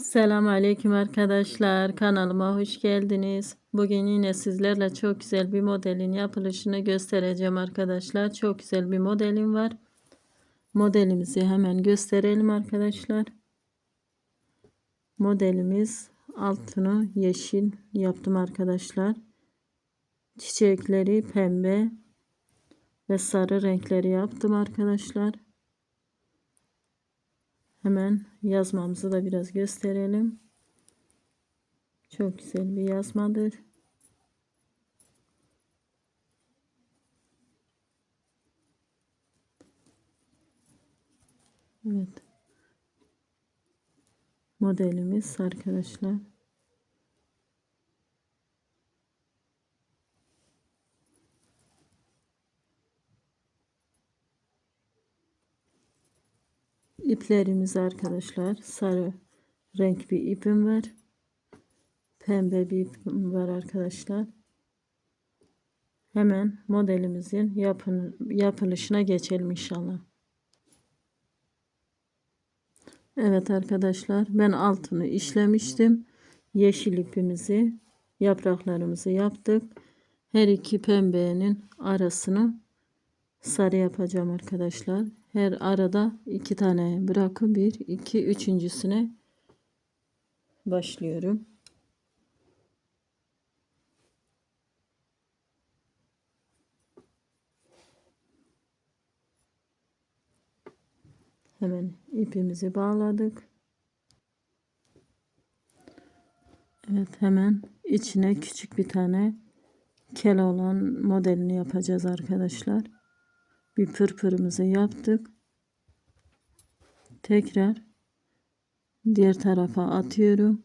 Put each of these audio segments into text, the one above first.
Selam aleyküm arkadaşlar. Kanalıma hoş geldiniz. Bugün yine sizlerle çok güzel bir modelin yapılışını göstereceğim arkadaşlar. Çok güzel bir modelim var. Modelimizi hemen gösterelim arkadaşlar. Modelimiz altını yeşil yaptım arkadaşlar. Çiçekleri pembe ve sarı renkleri yaptım arkadaşlar. Hemen yazmamızı da biraz gösterelim. Çok güzel bir yazmadır. Evet. Modelimiz arkadaşlar. İplerimiz arkadaşlar sarı renk bir ipim var. Pembe bir ipim var arkadaşlar. Hemen modelimizin yapın, yapılışına geçelim inşallah. Evet arkadaşlar ben altını işlemiştim. Yeşil ipimizi yapraklarımızı yaptık. Her iki pembenin arasını sarı yapacağım arkadaşlar. Her arada iki tane bırakıp bir, iki, üçüncüsüne başlıyorum. Hemen ipimizi bağladık. Evet hemen içine küçük bir tane kel olan modelini yapacağız arkadaşlar. Bir pırpırımızı yaptık. Tekrar diğer tarafa atıyorum.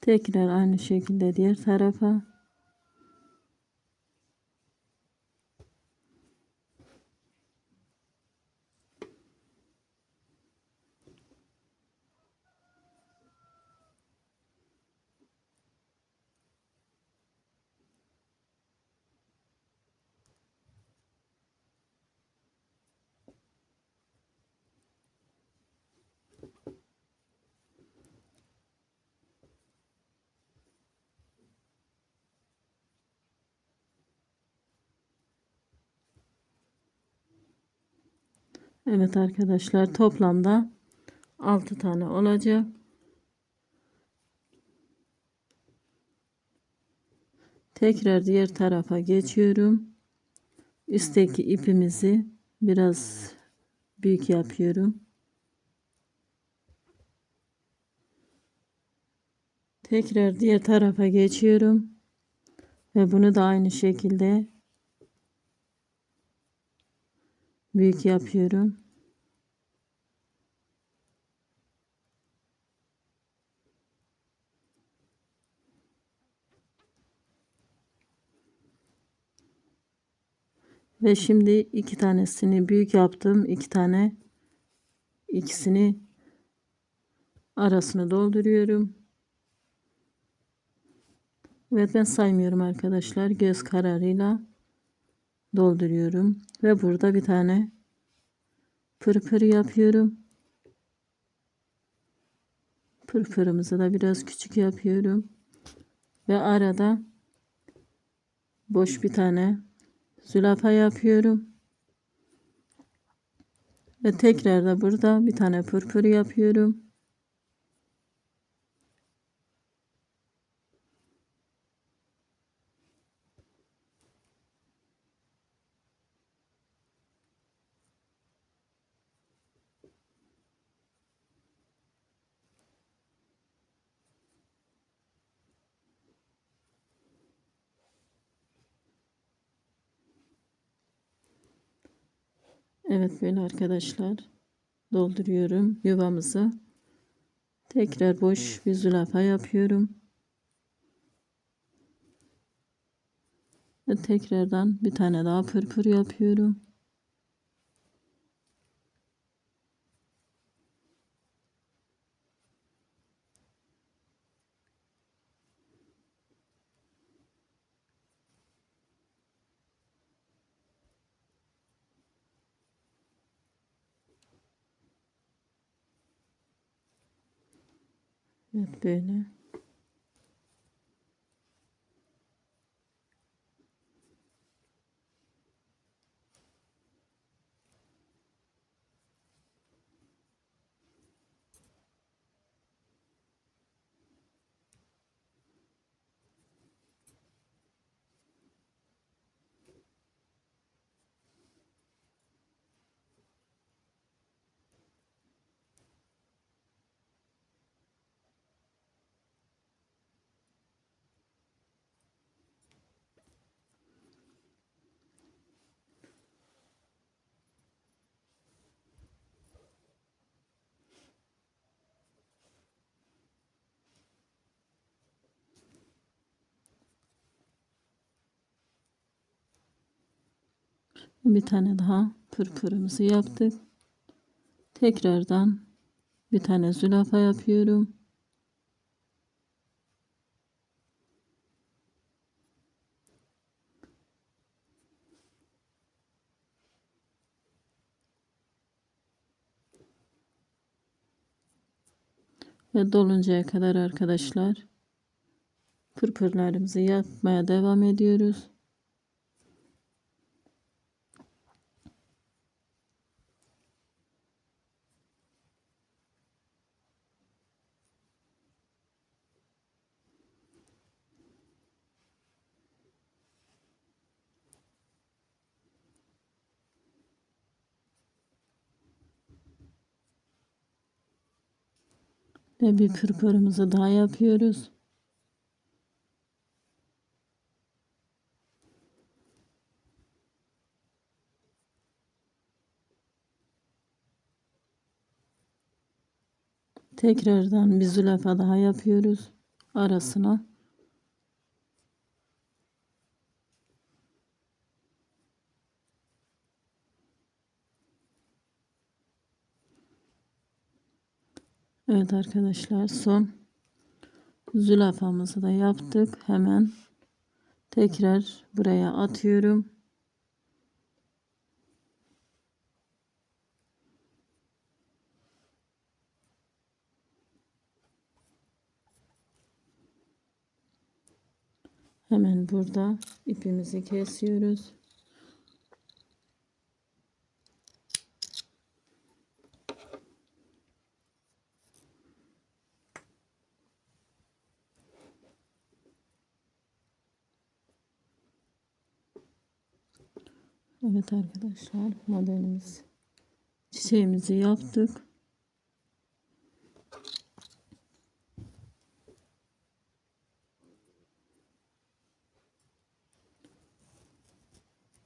Tekrar aynı şekilde diğer tarafa Evet arkadaşlar toplamda 6 tane olacak. Tekrar diğer tarafa geçiyorum. Üstteki ipimizi biraz büyük yapıyorum. Tekrar diğer tarafa geçiyorum. Ve bunu da aynı şekilde büyük yapıyorum. Ve şimdi iki tanesini büyük yaptım. iki tane ikisini arasını dolduruyorum. Evet ben saymıyorum arkadaşlar. Göz kararıyla dolduruyorum. Ve burada bir tane pırpır yapıyorum. Pırpırımızı da biraz küçük yapıyorum. Ve arada boş bir tane zülafa yapıyorum. Ve tekrar da burada bir tane pırpır yapıyorum. Evet böyle arkadaşlar dolduruyorum yuvamızı. Tekrar boş bir zülafa yapıyorum. Ve tekrardan bir tane daha pırpır yapıyorum. Evet böyle. Bir tane daha pırpırımızı yaptık. Tekrardan bir tane zülafa yapıyorum. Ve doluncaya kadar arkadaşlar pırpırlarımızı yapmaya devam ediyoruz. Ve bir pırpırımızı daha yapıyoruz. Tekrardan bir zülafa daha yapıyoruz arasına. Evet arkadaşlar son zülafamızı da yaptık. Hemen tekrar buraya atıyorum. Hemen burada ipimizi kesiyoruz. Evet arkadaşlar modelimiz çiçeğimizi yaptık.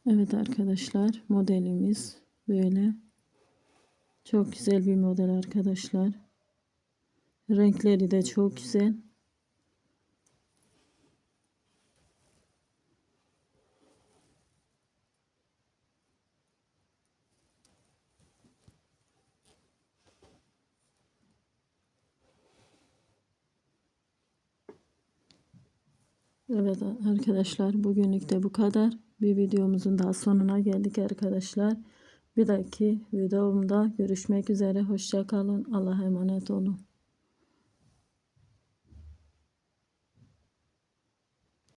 Evet arkadaşlar modelimiz böyle. Çok güzel bir model arkadaşlar. Renkleri de çok güzel. Evet arkadaşlar bugünlük de bu kadar. Bir videomuzun daha sonuna geldik arkadaşlar. Bir dahaki videomda görüşmek üzere. Hoşça kalın. Allah'a emanet olun.